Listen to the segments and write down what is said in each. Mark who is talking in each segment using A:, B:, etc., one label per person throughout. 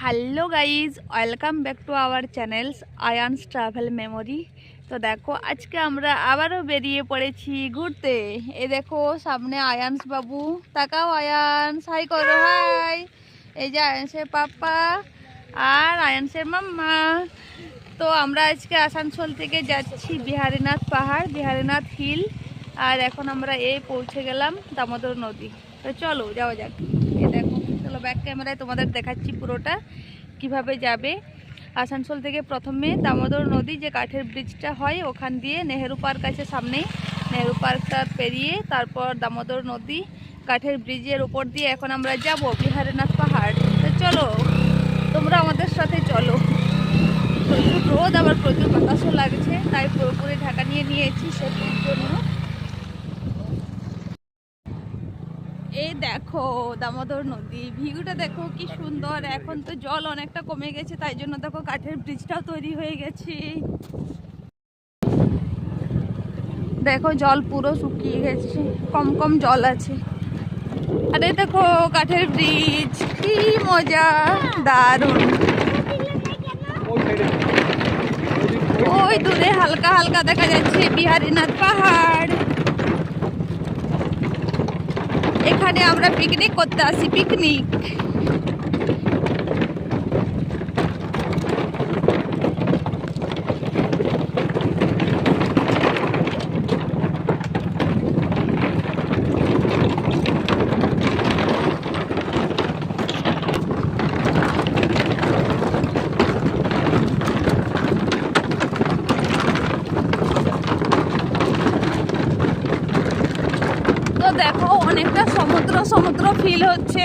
A: Hello guys welcome back to our channels Ayan's travel memory তো দেখো, আজকে আমরা আবারও বেরিয়ে পড়েছি ঘুরতে। এ দেখো, সামনে আয়ানস বাবু। তাকাও আয়ানস হাই করো হাই এই যে আয়ানসের পাপ্পা আর আয়ানসের মাম্মা। তো আমরা আজকে আসানসোল থেকে যাচ্ছি বিহারীনাথ পাহাড়, বিহারীনাথ হিল। আর এখন আমরা এই পৌঁছে গেলাম দামোদর নদী। তো চলো, যাওয়া যাক। চলো ব্যাক ক্যামেরায় তোমাদের দেখাচ্ছি পুরোটা, কীভাবে যাবে। আসানসোল থেকে প্রথমে দামোদর নদী যে কাঠের ব্রিজটা হয়, ওখান দিয়ে নেহেরু পার্ক আছে সামনেই। নেহেরু পার্কটা পেরিয়ে তারপর দামোদর নদী কাঠের ব্রিজের উপর দিয়ে এখন আমরা যাব বিহারীনাথ পাহাড়। তো চলো, তোমরা আমাদের সাথে চলো। প্রচুর রোদ, আবার প্রচুর বাতাসও লাগছে, তাই পুরোপুরি ঢাকা নিয়ে নিয়েছি সেটির জন্য। এই দেখো দামোদর নদী, ভিউটা দেখো কি সুন্দর। এখন তো জল অনেকটা কমে গেছে, তাই জন্য দেখো কাঠের ব্রিজটাও তৈরি হয়ে গেছে। দেখো জল পুরো শুকিয়ে গেছে, কম কম জল আছে। আরে দেখো কাঠের ব্রিজ, কি মজা, দারুণ। ওই দূরে হালকা হালকা দেখা যাচ্ছে বিহারীনাথ পাহাড়। এখানে আমরা পিকনিক করতে আসি পিকনিক তো দেখো অনেকটা সমুদ্র সমুদ্র ফিল হচ্ছে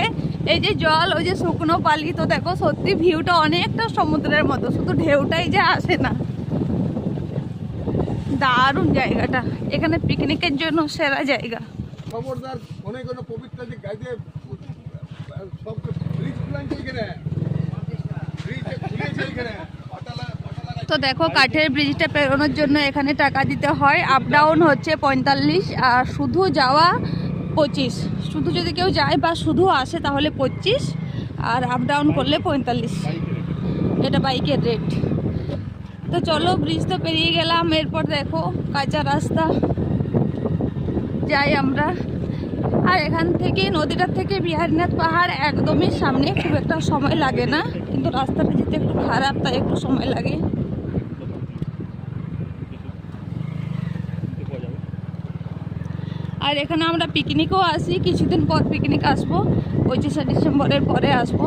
A: এই যে জল ওই যে শুকনো পালি তো দেখো সত্যি ভিউটা অনেকটা সমুদ্রের মতো শুধু ঢেউটাই যে আসে না। দারুণ জায়গাটা এখানে পিকনিকের জন্য সেরা জায়গা।
B: খবরদার কোনো পবিত্র যে গাইতে সব ব্রিজ খুলেছে এখানে। ব্রিজ খুলেছে এখানে। অটালা অটালা
A: তো দেখো কাঠের ব্রিজটা পেরোনোর জন্য এখানে টাকা দিতে হয়। আপ ডাউন হচ্ছে পঁয়তাল্লিশ আর শুধু যাওয়া পঁচিশ। শুধু যদি কেউ যায় বা শুধু আসে তাহলে পঁচিশ। আর আপ ডাউন করলে পঁয়তাল্লিশ। এটা বাইকের রেট তো চলো ব্রিজ তো পেরিয়ে গেলাম। এরপর দেখো, কাঁচা রাস্তা। যাই আমরা। আর এখান থেকে, নদীটার থেকে বিহারীনাথ পাহাড় একদমই সামনে। খুব একটা সময় লাগে না। কিন্তু রাস্তাটা যেতে একটু খারাপ, তাই একটু সময় লাগে। আর এখানে আমরা পিকনিকও আসি, কিছুদিন পর পিকনিক আসব, পঁচিশে ডিসেম্বরের পরে আসব।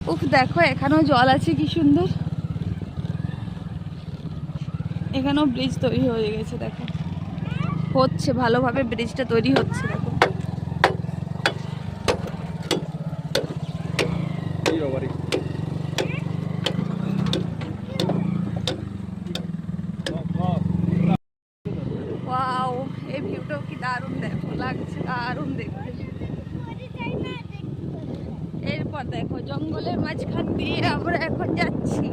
A: উফ, দেখো, এখানেও জল আছে, কি সুন্দর। এখানেও ব্রিজ তৈরি হয়ে গেছে, দেখো। হচ্ছে, ভালোভাবে ব্রিজটা তৈরি হচ্ছে, দেখো।
B: এই বাবারে
A: ওয়াও এই ভিউটাও কি দারুণ দেখো লাগছে দারুণ দেখতে এরপর দেখো জঙ্গলের মাঝখান দিয়ে আমরা এখন যাচ্ছি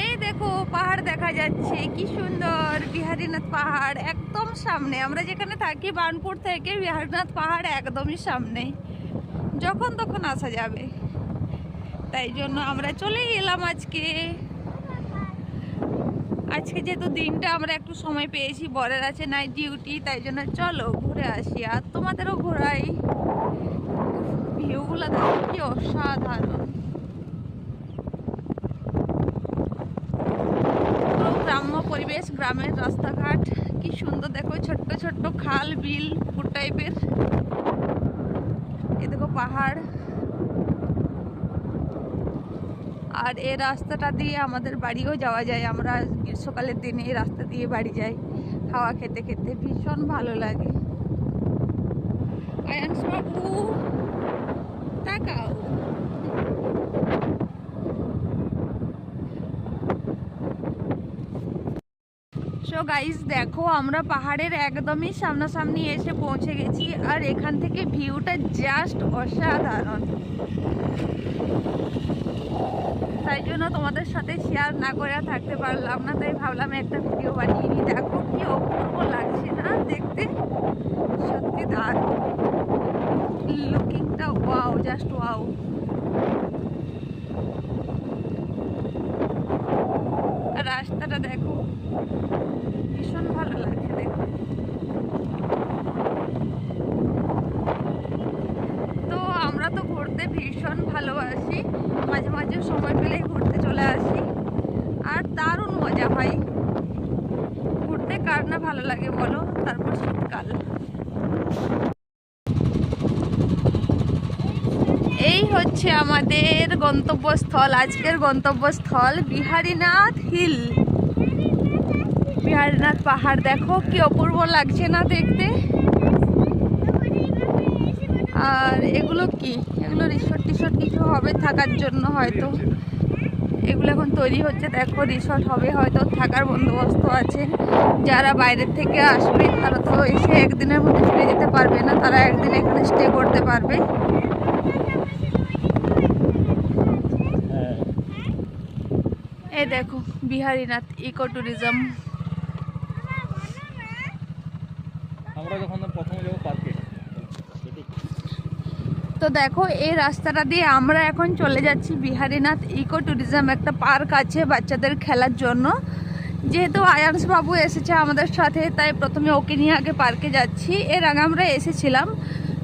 A: এই দেখো পাহাড় দেখা যাচ্ছে কি সুন্দর বিহারীনাথ পাহাড় একদম সামনে আমরা যেখানে থাকি বার্নপুর থেকে বিহারনাথ পাহাড় একদমই সামনে। যখন তখন আসা যাবে। তাই জন্য আমরা চলেই এলাম আজকে। আজকে যেহেতু দিনটা আমরা একটু সময় পেয়েছি, বরের আছে নাই ডিউটি তাই জন্য চলো ঘুরে আসি। আর তোমাদেরও ঘোরাই। ভিউগুলো দেখো, কি অসাধারণ। গ্রাম্য পরিবেশ, গ্রামের রাস্তাঘাট। সুন্দর দেখো, ছোট্ট ছোট্ট খাল, বিল, পুকুর টাইপের এ দেখো পাহাড়। আর এ রাস্তাটা দিয়ে আমাদের বাড়িও যাওয়া যায়। আমরা গ্রীষ্মকালের দিনে এই রাস্তা দিয়ে বাড়ি যাই। খাওয়া খেতে খেতে ভীষণ ভালো লাগে। আয়ান বাবু তাকাও সো গাইস দেখো আমরা পাহাড়ের একদমই সামনাসামনি এসে পৌঁছে গেছি আর এখান থেকে ভিউটা জাস্ট অসাধারণ। তাই জন্য তোমাদের সাথে শেয়ার না করে থাকতে পারলাম না, তাই ভাবলাম একটা ভিডিও বানিয়ে নিই। দেখো কি অপূর্ব লাগছে না দেখতে? সত্যি দারুণ। লুকিংটা ওয়াও জাস্ট ওয়াও আর রাস্তাটা দেখো ভীষণ ভালো লাগছে দেখো তো আমরা তো ঘুরতে ভীষণ ভালোবাসি মাঝে মাঝে সময় পেলেই ঘুরতে চলে আসি আর দারুণ মজা হয় ঘুরতে কার না ভালো লাগে বলো, তারপর শীতকাল। এই হচ্ছে আমাদের গন্তব্যস্থল, আজকের গন্তব্যস্থল বিহারীনাথ হিল। বিহারীনাথ পাহাড়, দেখো কি অপূর্ব লাগছে না দেখতে। আর এগুলো কি? এগুলো রিসোর্ট টিসোর্ট কিছু হবে থাকার জন্য হয়তো। এগুলো এখন তৈরি হচ্ছে। দেখো রিসর্ট হবে হয়তো থাকার বন্দোবস্ত আছে। যারা বাইরের থেকে আসবে তারা তো এসে একদিনের মধ্যে ফিরে যেতে পারবে না। তারা একদিন এখানে স্টে করতে পারবে। এই দেখো বিহারীনাথ ইকো ট্যুরিজম
C: আমরা যখন প্রথমে যাব পার্কে
A: তো দেখো, এই রাস্তাটা দিয়ে আমরা এখন চলে যাচ্ছি বিহারীনাথ ইকো ট্যুরিজম একটা পার্ক আছে বাচ্চাদের খেলার জন্য। যেহেতু বাবু এসেছে আমাদের সাথে, তাই প্রথমে ওকে নিয়ে আগে পার্কে যাচ্ছি। এর আগে আমরা এসেছিলাম,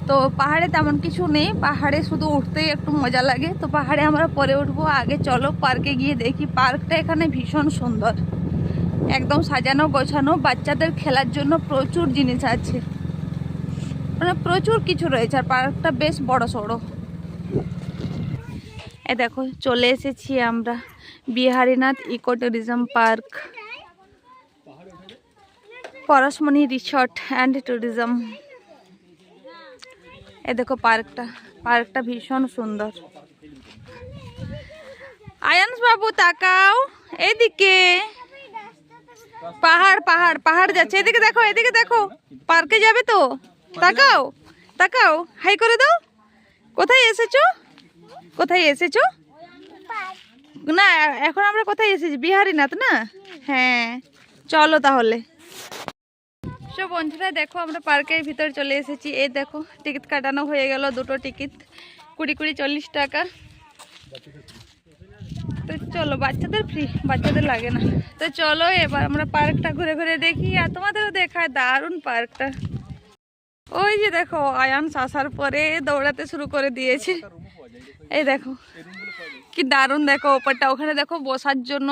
A: তো পাহাড়ে তেমন কিছু নেই। পাহাড়ে শুধু উঠতেই একটু মজা লাগে। তো পাহাড়ে আমরা পরে উঠবো। আগে চলো পার্কে গিয়ে দেখি। পার্কটা এখানে ভীষণ সুন্দর। একদম সাজানো গোছানো। বাচ্চাদের খেলার জন্য প্রচুর জিনিস আছে। মানে প্রচুর কিছু রয়েছে, আর পার্কটা বেশ বড় সড়ো। এ দেখো, চলে এসেছি আমরা Biharinath eco tourism park. Parashmoni resort and tourism. এ দেখো পার্কটা পার্কটা ভীষণ সুন্দর। আয়ান্স বাবু তাকাও, এদিকে। পাহাড় পাহাড় পাহাড় যাচ্ছে, এদিকে দেখো এদিকে দেখো, পার্কে যাবে তো? তাকাও তাকাও, হাই করে দাও। কোথায় এসেছ? কোথায় এসেছ? না, এখন আমরা কোথায় এসেছি? বিহারীনাথ না? হ্যাঁ চলো তাহলে। সব বন্ধুরা, দেখো আমরা পার্কের ভিতর চলে এসেছি। এই দেখো, টিকিট কাটানো হয়ে গেল, দুটো টিকিট, কুড়ি কুড়ি চল্লিশ টাকা। তো চলো, বাচ্চাদের ফ্রি বাচ্চাদের লাগে না। তো চলো, এবার আমরা পার্কটা ঘুরে ঘুরে দেখি, আর তোমাদেরও দেখায় দারুণ পার্কটা। ওই যে দেখো আয়ান্স আসার পরে দৌড়াতে শুরু করে দিয়েছে। এই দেখো কি দারুণ দেখো ওপরটা। ওখানে দেখো বসার জন্য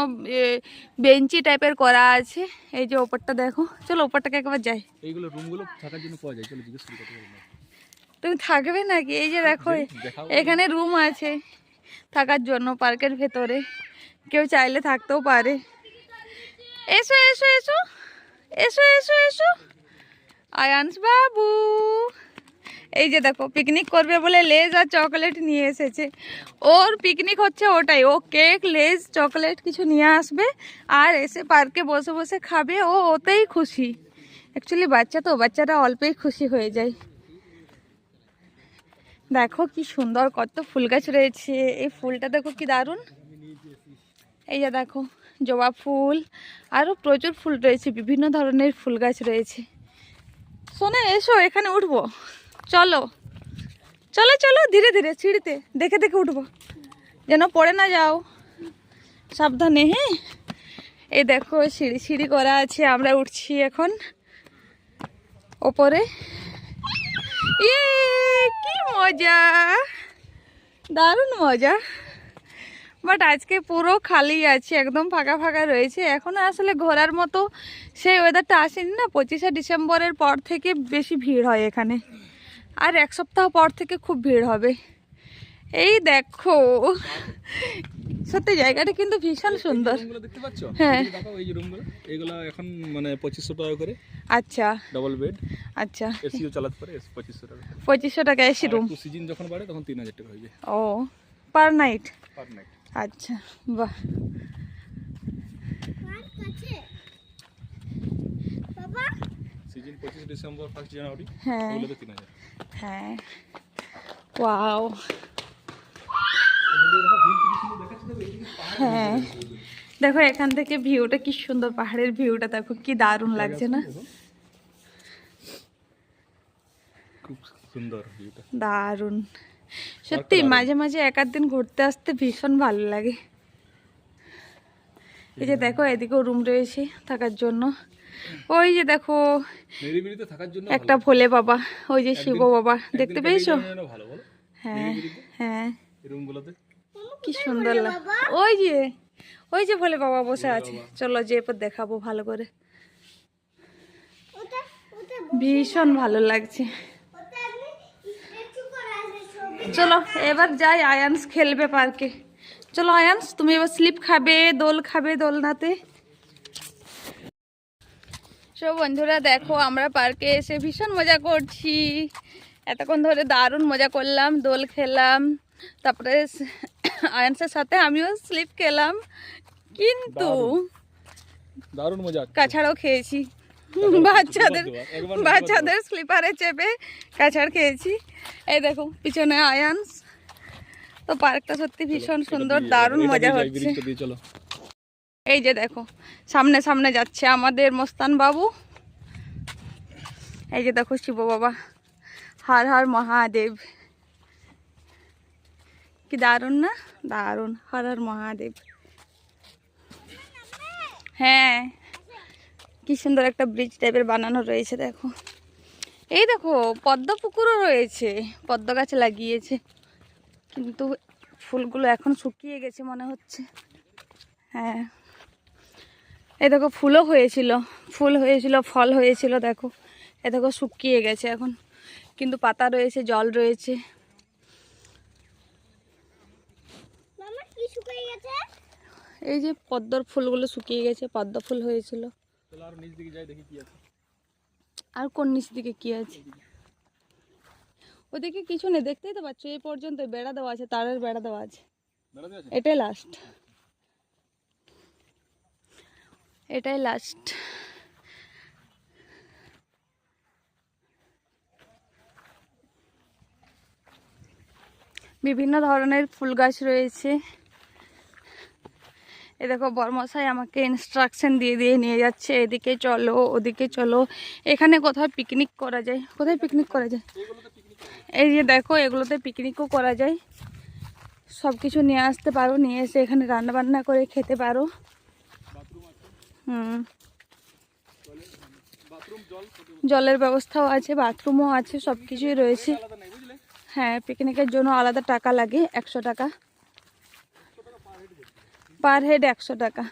A: বেঞ্চি টাইপের করা আছে। এই যে ওপরটা দেখো। চলো ওপরটাকে একবার যাই।
C: এইগুলো রুমগুলো থাকার জন্য পাওয়া যায়। চলো জিজ্ঞেস।
A: তুমি থাকবে নাকি? এই যে দেখো এখানে রুম আছে থাকার জন্য পার্কের ভেতরে। কেউ চাইলে থাকতেও পারে। এসো এসো এসো। এসো এসো এসো। আয়ান্স বাবু। এই যে দেখো পিকনিক করবে বলে লেজ আর চকলেট নিয়ে এসেছে। ওর পিকনিক হচ্ছে ওটাই, ও কেক লেজ চকলেট কিছু নিয়ে আসবে আর এসে পার্কে বসে বসে খাবে, ও ওতেই খুশি। অ্যাকচুয়ালি বাচ্চা তো, বাচ্চারা অল্পেই খুশি হয়ে যায়। দেখো কি সুন্দর, কত ফুল গাছ রয়েছে। এই ফুলটা দেখো কি দারুণ। এই যে দেখো, জবা ফুল। আরও প্রচুর ফুল রয়েছে, বিভিন্ন ধরনের ফুল গাছ রয়েছে। শোনে এসো, এখানে উঠবো। চলো। চলো চলো, ধীরে ধীরে, সিঁড়িতে, দেখে দেখে উঠবো। যেন পড়ে না যাও। সাবধানে হ্যাঁ? এই দেখো, সিঁড়ি সিঁড়ি করা আছে, আমরা উঠছি এখন। ওপরে। ইয়ে কি মজা! দারুণ মজা। বাট আজকে পুরো খালি আছে একদম ফাঁকা ফাঁকা রয়েছে। এখন আসলে ঘোরার মতো সেই ওয়েদারটা আসেনি না পঁচিশে ডিসেম্বরের পর থেকে বেশি ভিড় হয় এখানে। আর এক সপ্তাহ পর থেকে খুব ভিড় হবে। এই দেখো সত্যি জায়গাটা কিন্তু ভীষণ সুন্দর। হ্যাঁ।
C: এগুলো এখন মানে পঁচিশশো টাকা করে।
A: আচ্ছা।
C: ডবল বেড
A: আচ্ছা।
C: এসিও চালাতে পারে পঁচিশশো টাকা
A: পঁচিশশো টাকা এসি রুম
C: সিজন যখন বাড়ে তখন তিন হাজার টাকা হয়ে যায়।
A: ও পার নাইট
C: পার নাইট
A: আচ্ছা বাহ।
C: ডিসেম্বর জানুয়ারি
A: হ্যাঁ। হ্যাঁ। ওয়াও। হ্যাঁ। দেখো এখান থেকে ভিউটা কি সুন্দর পাহাড়ের ভিউটা দেখো কি দারুণ লাগছে না?
C: খুব সুন্দর ভিউটা।
A: দারুণ। সত্যি মাঝে মাঝে এক আধ দিন ঘুরতে আসতে ভীষণ ভালো লাগে। এই যে দেখো এদিকেও রুম রয়েছে থাকার জন্য। ওই যে দেখো
C: নিরিবিলিতে থাকার জন্য
A: একটা ভোলে। বাবা ওই যে শিব বাবা দেখতে পেয়েছ? হ্যাঁ হ্যাঁ। কি সুন্দর লাগে ওই যে ওই যে ভোলে বাবা বসে আছে। চলো যে এরপর দেখাবো ভালো করে। ভীষণ ভালো লাগছে। চলো এবার যাই আয়ান্স খেলবে পার্কে। চলো আয়ান্স তুমি এবার স্লিপ খাবে দোল খাবে দোলনাতে। সব বন্ধুরা দেখো আমরা পার্কে এসে ভীষণ মজা করছি। এতক্ষণ ধরে দারুণ মজা করলাম দোল খেলাম। তারপরে আয়ান্সের সাথে আমিও স্লিপ খেলাম। কিন্তু
C: দারুণ মজা।
A: কাছাড়ও খেয়েছি। বাচ্চাদের বাচ্চাদের স্লিপারে চেপে কাছাড় খেয়েছি। এই দেখো পিছনে আয়ান্স তো পার্কটা সত্যি ভীষণ সুন্দর দারুণ মজা হচ্ছে। এই যে দেখো সামনে সামনে যাচ্ছে আমাদের মস্তান বাবু। এই যে দেখো শিব বাবা হার হার মহাদেব। কি দারুণ না? দারুণ হর হর মহাদেব। হ্যাঁ। কি সুন্দর একটা ব্রিজ টাইপের বানানো রয়েছে দেখো। এই দেখো পদ্ম পুকুরও রয়েছে পদ্ম গাছ লাগিয়েছে। কিন্তু ফুলগুলো এখন শুকিয়ে গেছে মনে হচ্ছে। হ্যাঁ। এই দেখো ফুলও হয়েছিল ফুল হয়েছিল ফল হয়েছিল দেখো। এ দেখো শুকিয়ে গেছে এখন। কিন্তু পাতা রয়েছে জল রয়েছে। এই যে পদ্মর ফুলগুলো শুকিয়ে গেছে পদ্ম ফুল হয়েছিল।
C: আর নিচ দিকে যাই দেখি কি আছে।
A: আর কোন নিচ দিকে কি আছে? ওদিকে কিছু নেই দেখতেই তো পাচ্ছ এই পর্যন্ত বেড়া দেওয়া আছে তারের বেড়া দেওয়া আছে। এটাই লাস্ট এটাই লাস্ট বিভিন্ন ধরনের ফুল গাছ রয়েছে। এ দেখো বর্মশাই আমাকে ইনস্ট্রাকশন দিয়ে দিয়ে নিয়ে যাচ্ছে, এদিকে চলো, ওদিকে চলো। এখানে কোথাও পিকনিক করা যায়। কোথায় পিকনিক করা যায়? এই যে দেখো, এগুলোতে পিকনিকও করা যায়। সব কিছু নিয়ে আসতে পারো, নিয়ে এসে এখানে রান্না বান্না করে খেতে পারো। হুম। জলের ব্যবস্থাও আছে বাথরুমও আছে সব কিছুই রয়েছে। হ্যাঁ পিকনিকের জন্য আলাদা টাকা লাগে, একশো টাকা। পার হেড একশো টাকা।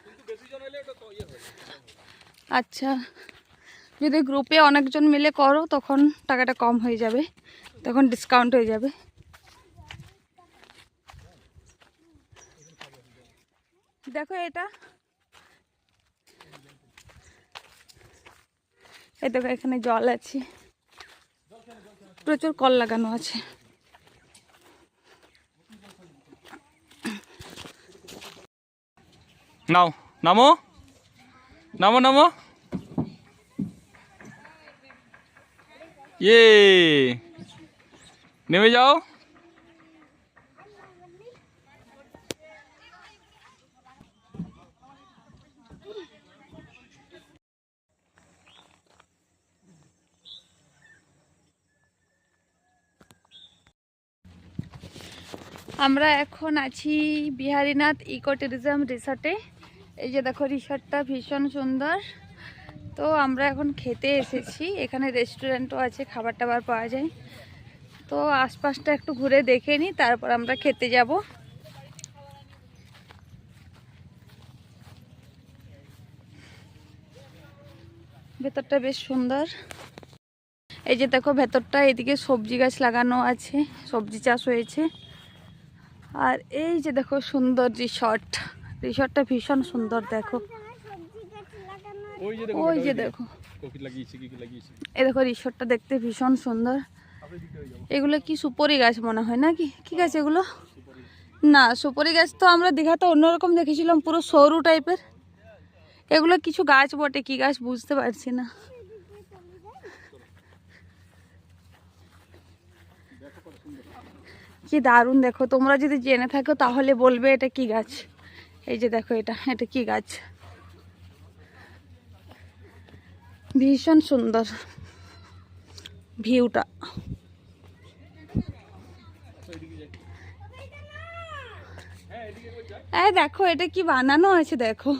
A: আচ্ছা যদি গ্রুপে অনেকজন মিলে করো, তখন টাকাটা কম হয়ে যাবে, তখন ডিসকাউন্ট হয়ে যাবে। দেখো এটা। এই দেখো, এখানে জল আছে। প্রচুর কল লাগানো আছে।
C: নাও নামো। নামো নামো। ইয়ে। নেমে যাও।
A: আমরা এখন আছি বিহারীনাথ ইকো ট্যুরিজম রিসর্টে। এই যে দেখো রিসর্টটা ভীষণ সুন্দর। তো আমরা এখন খেতে এসেছি। এখানে রেস্টুরেন্টও আছে খাবার টাবার পাওয়া যায়। তো আশপাশটা একটু ঘুরে দেখে নিই তারপর আমরা খেতে যাব। ভেতরটা বেশ সুন্দর। এই যে দেখো ভেতরটা, এদিকে সবজি গাছ লাগানো আছে, সবজি চাষ হয়েছে। আর এই যে দেখো সুন্দর রিসর্ট রিসর্টটা ভীষণ সুন্দর, দেখো।
C: ওই যে দেখো। এ
A: দেখো রিসর্টটা দেখতে ভীষণ সুন্দর। এগুলো কি সুপরি গাছ মনে হয় নাকি? কি গাছ এগুলো? না, সুপরি গাছ তো আমরা দীঘাতে অন্যরকম দেখেছিলাম, পুরো সরু টাইপের। এগুলো কিছু গাছ বটে, কি গাছ বুঝতে পারছি না। কি দারুণ, দেখো। তোমরা যদি জেনে থাকো, তাহলে বলবে এটা কি গাছ। এই যে দেখো এটা এটা কি গাছ? ভীষণ সুন্দর ভিউটা। এই দেখো, এটা কি বানানো আছে দেখো?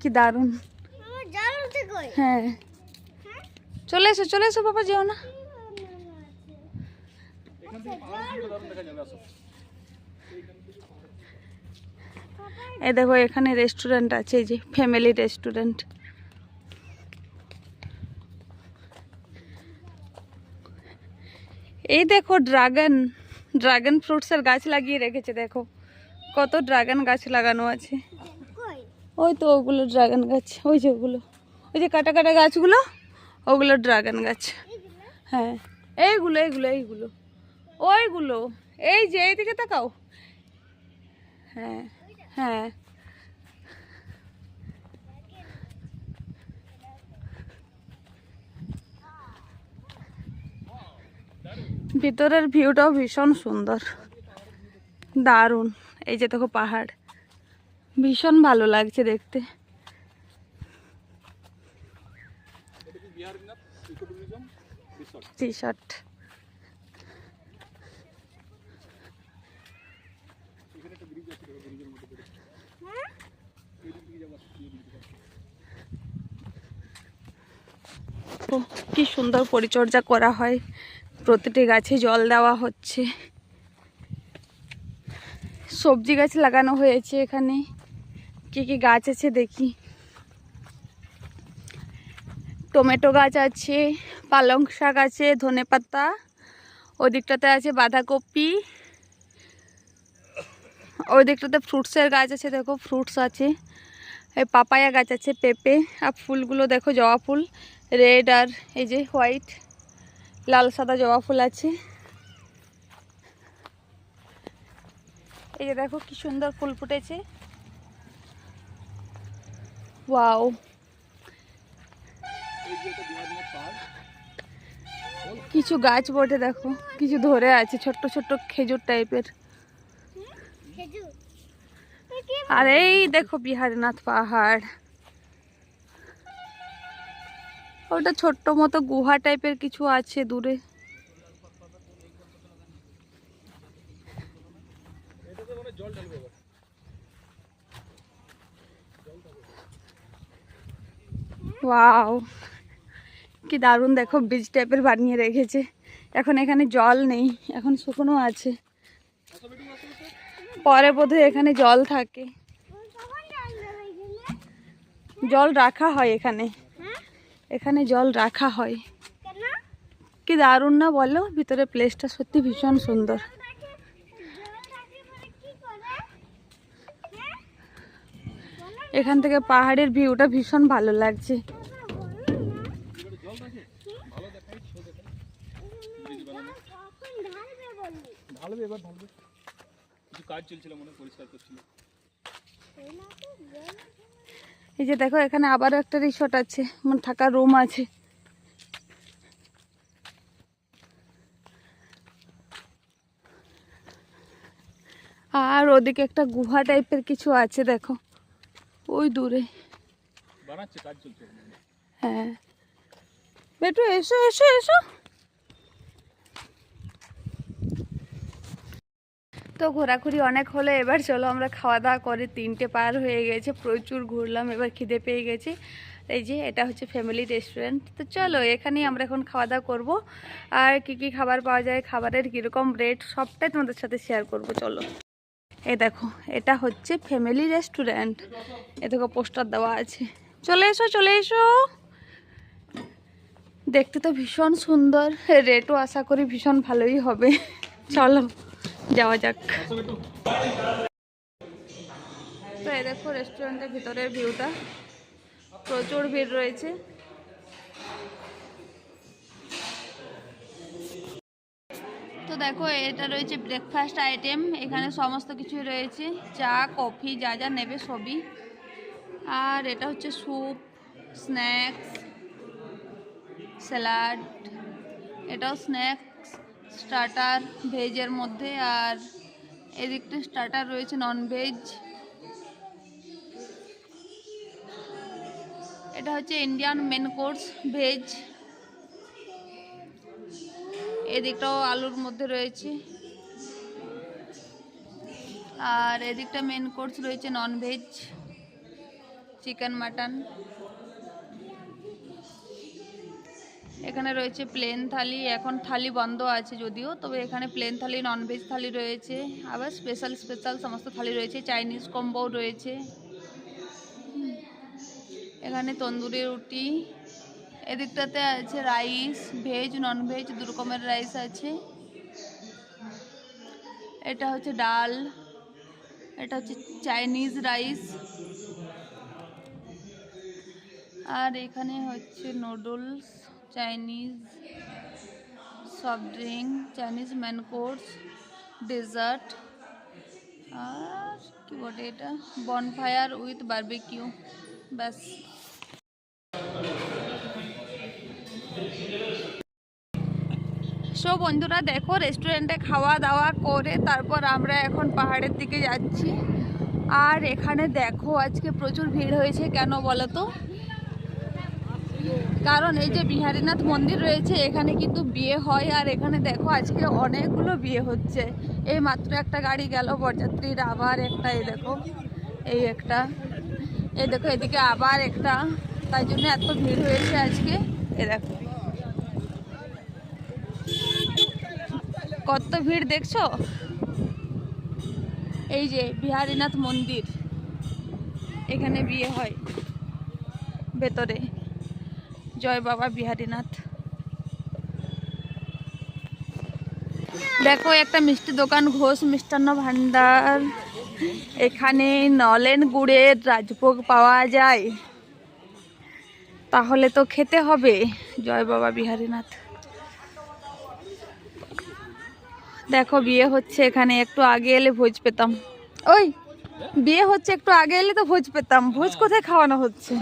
A: কি দারুণ। হ্যাঁ। চলে এসো চলে এসো, বাবা, যেও না। এই দেখো, এখানে রেস্টুরেন্ট আছে, এই যে ফ্যামিলি রেস্টুরেন্ট এই দেখো ড্রাগন ড্রাগন ফ্রুটসের গাছ লাগিয়ে রেখেছে, দেখো। কত ড্রাগন গাছ লাগানো আছে। ওই তো ওগুলো ড্রাগন গাছ, ওই যে ওগুলো। ওই যে কাটা কাটা গাছগুলো, ওগুলো ড্রাগন গাছ। হ্যাঁ এইগুলো এইগুলো এইগুলো। ওইগুলো, এই যে, এইদিকে তাকাও। হ্যাঁ। হ্যাঁ। ভিতরের ভিউটাও ভীষণ সুন্দর। দারুণ। এই যে দেখো পাহাড়। ভীষণ ভালো লাগছে দেখতে। টি শার্ট ও, কি সুন্দর পরিচর্যা করা হয়। প্রতিটি গাছে জল দেওয়া হচ্ছে। সবজি গাছ লাগানো হয়েছে এখানে। কি কি গাছ আছে দেখি। টমেটো গাছ আছে পালং শাক আছে ধনে পাতা। ওই দিকটাতে আছে বাঁধাকপি। ওই দিকটাতে ফ্রুটসের গাছ আছে দেখো ফ্রুটস আছে। এই পাপায়া গাছ আছে পেঁপে। আর ফুলগুলো দেখো জবা ফুল। রেড আর এই যে হোয়াইট লাল সাদা জবা ফুল আছে। এই যে দেখো কি সুন্দর ফুল ফুটেছে। ওয়াও কিছু গাছ বটে দেখো কিছু ধরে আছে ছোট্ট ছোট্ট খেজুর টাইপের আর এই দেখো বিহারীনাথ পাহাড়। ওটা ছোট্ট মতো গুহা টাইপের কিছু আছে দূরে। কি দারুণ দেখো ব্রিজ টাইপের বানিয়ে রেখেছে। এখন এখানে জল নেই, এখন শুকনো আছে। পরে বোধহয় এখানে জল থাকে। জল রাখা হয় এখানে। এখানে জল রাখা হয়। কি দারুণ না বলো? ভিতরে প্লেসটা সত্যি ভীষণ সুন্দর। এখান থেকে পাহাড়ের ভিউটা ভীষণ ভালো লাগছে।
C: কাজ চলছিল মনে পরিষ্কার করছিল।
A: এই যে দেখো এখানে আবারও একটা রিসোর্ট আছে মানে থাকার রুম আছে। আর ওদিকে একটা গুহা টাইপের কিছু আছে দেখো। ওই দূরে।
C: হ্যাঁ।
A: বেটু এসো এসো এসো। তো ঘোরাঘুরি অনেক হলো, এবার চলো আমরা খাওয়া দাওয়া করে তিনটে পার হয়ে গেছে, প্রচুর ঘুরলাম, এবার খিদে পেয়ে গেছে। এই যে, এটা হচ্ছে ফ্যামিলি রেস্টুরেন্ট তো চলো, এখানেই আমরা এখন খাওয়া দাওয়া করব। আর কি কি খাবার পাওয়া যায়, খাবারের কীরকম রেট সবটাই তোমাদের সাথে শেয়ার করব, চলো। এ দেখো, এটা হচ্ছে ফ্যামিলি রেস্টুরেন্ট এ দেখো পোস্টার দেওয়া আছে। চলে এসো চলে এসো। দেখতে তো ভীষণ সুন্দর। রেটও আশা করি ভীষণ ভালোই হবে। চলো। যাওয়া যাক। তো এই দেখো রেস্টুরেন্টের ভিতরের ভিউটা প্রচুর ভিড় রয়েছে। তো দেখো, এটা রয়েছে ব্রেকফাস্ট আইটেম এখানে সমস্ত কিছুই রয়েছে। চা কফি যা যা নেবে সবই। আর এটা হচ্ছে স্যুপ স্ন্যাক্স স্যালাড এটাও স্ন্যাক্স স্টার্টার ভেজের মধ্যে, আর এদিকটা স্টার্টার রয়েছে নন ভেজ এটা হচ্ছে ইন্ডিয়ান মেন কোর্স ভেজ এদিকটাও আলুর মধ্যে রয়েছে। আর এদিকটা মেন কোর্স রয়েছে নন ভেজ চিকেন মাটন এখানে রয়েছে প্লেন থালি, এখন থালি বন্ধ আছে যদিও, তবে এখানে প্লেন থালি ননভেজ থালি রয়েছে, আবার স্পেশাল স্পেশাল সমস্ত থালি রয়েছে চাইনিজ কম্বোও রয়েছে। এখানে তন্দুরি রুটি, এদিকটাতে আছে রাইস ভেজ ননভেজ দু রকমের রাইস আছে। এটা হচ্ছে ডাল, এটা হচ্ছে চাইনিজ রাইস আর এখানে হচ্ছে noodles Chinese soft drink, Chinese main course dessert, আর কি বলে এটা? বনফায়ার উইথ বারবিকিউ, ব্যাস। সো বন্ধুরা, দেখো রেস্টুরেন্টে খাওয়া দাওয়া করে তারপর আমরা এখন পাহাড়ের দিকে যাচ্ছি। আর এখানে দেখো, আজকে প্রচুর ভিড় হয়েছে, কেন বলো তো? কারণ এই যে বিহারীনাথ মন্দির রয়েছে, এখানে কিন্তু বিয়ে হয় আর এখানে দেখো আজকে অনেকগুলো বিয়ে হচ্ছে। এই মাত্র একটা গাড়ি গেল, বরযাত্রীর আবার একটা, এই দেখো, এই একটা, এই দেখো, এদিকে আবার একটা, তাই জন্য এত ভিড় হয়েছে আজকে এ দেখো। কত ভিড় দেখছ? এই যে বিহারীনাথ মন্দির, এখানে বিয়ে হয়, ভেতরে। জয় বাবা বিহারীনাথ। দেখো, একটা মিষ্টি দোকান, ঘোষ মিষ্টান্ন ভান্ডার। এখানে নলেন গুড়ের রাজভোগ পাওয়া যায়। তাহলে তো খেতে হবে, জয় বাবা বিহারীনাথ। দেখো, বিয়ে হচ্ছে এখানে, একটু আগে এলে ভোজ পেতাম। ওই, বিয়ে হচ্ছে, একটু আগে এলে তো ভোজ পেতাম। ভোজ কোথায় খাওয়ানো হচ্ছে?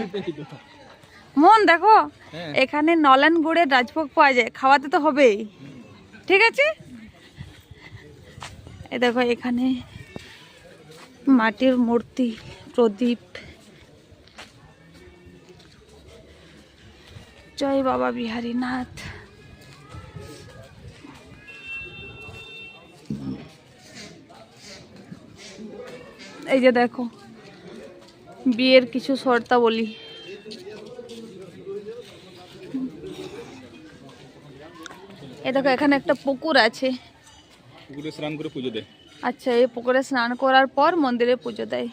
A: মন দেখো
C: হ্যাঁ।
A: এখানে নলেন গুড়ের রাজভোগ পাওয়া যায় খাওয়াতে তো হবেই। ঠিক আছে? এ দেখো এখানে মাটির মূর্তি প্রদীপ। জয় বাবা বিহারীনাথ। এই যে দেখো বিয়ের কিছু শর্তাবলী। এ দেখো এখানে একটা পুকুর আছে।
C: পুকুরে স্নান করে পুজো দেয়।
A: আচ্ছা এই পুকুরে স্নান করার পর মন্দিরে পুজো দেয়।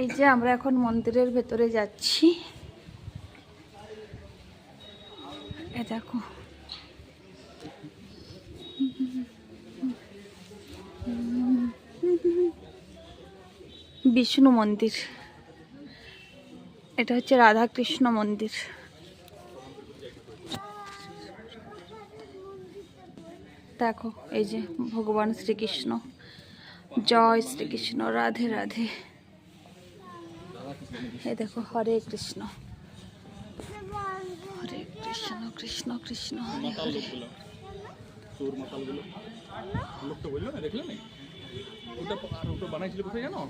A: এই যে আমরা এখন মন্দিরের ভেতরে যাচ্ছি। এ দেখো। বিষ্ণু মন্দির। এটা হচ্ছে রাধা কৃষ্ণ মন্দির। দেখো, এই যে ভগবান শ্রীকৃষ্ণ। জয় শ্রীকৃষ্ণ, রাধে রাধে। এই দেখো, হরে কৃষ্ণ। হরে কৃষ্ণ কৃষ্ণ কৃষ্ণ, হরে হরে।
C: ওটা বানাইছিল কোথায় জানো?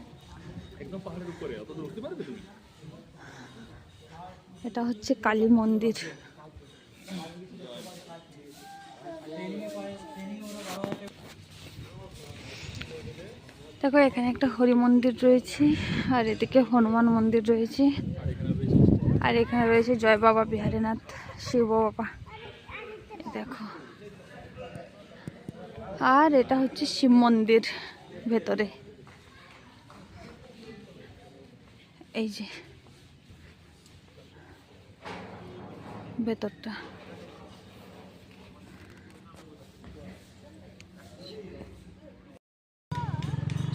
C: একদম পাহাড়ের উপরে, অত দূর উঠতে পারবে তুমি?
A: এটা হচ্ছে কালী মন্দির। দেখো, এখানে একটা হরি মন্দির রয়েছে, আর এদিকে হনুমান মন্দির রয়েছে,
C: আর এখানে রয়েছে
A: জয় বাবা বিহারীনাথ, শিব বাবা। দেখো। আর এটা হচ্ছে শিব মন্দির ভেতরে। এই যে। ভেতরটা।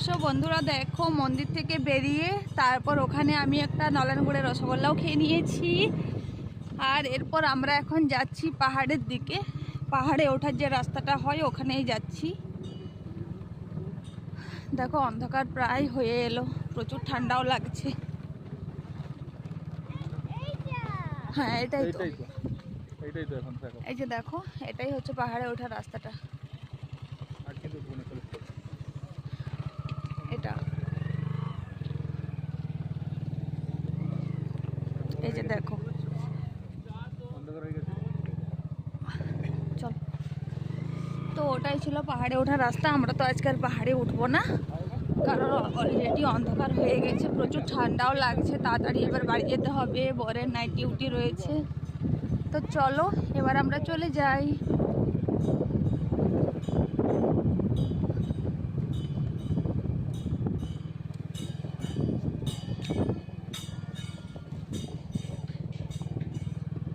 A: সো বন্ধুরা দেখো মন্দির থেকে বেরিয়ে তারপর ওখানে আমি একটা নলেনগুড়ের রসগোল্লাও খেয়ে নিয়েছি। আর এরপর আমরা এখন যাচ্ছি পাহাড়ের দিকে। পাহাড়ে ওঠার যে রাস্তাটা হয় ওখানেই যাচ্ছি। দেখো অন্ধকার প্রায় হয়ে এলো। প্রচুর ঠান্ডাও লাগছে। হ্যাঁ এটাই তো।
C: তো এখন দেখো।
A: এই যে দেখো এটাই হচ্ছে পাহাড়ে ওঠার রাস্তাটা। এটা। এই যে দেখো। চল। তো ওটাই ছিল পাহাড়ে ওঠার রাস্তা। আমরা তো আজকাল পাহাড়ে উঠবো না। কারণ অলরেডি অন্ধকার হয়ে গেছে। প্রচুর ঠান্ডাও লাগছে। তাড়াতাড়ি এবার বাড়ি যেতে হবে। বরের নাইট ডিউটি রয়েছে। তো চলো এবার আমরা চলে যাই।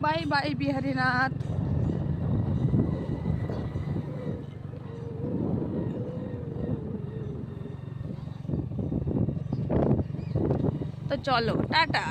A: Bye bye Biharinath. তো চলো টাটা।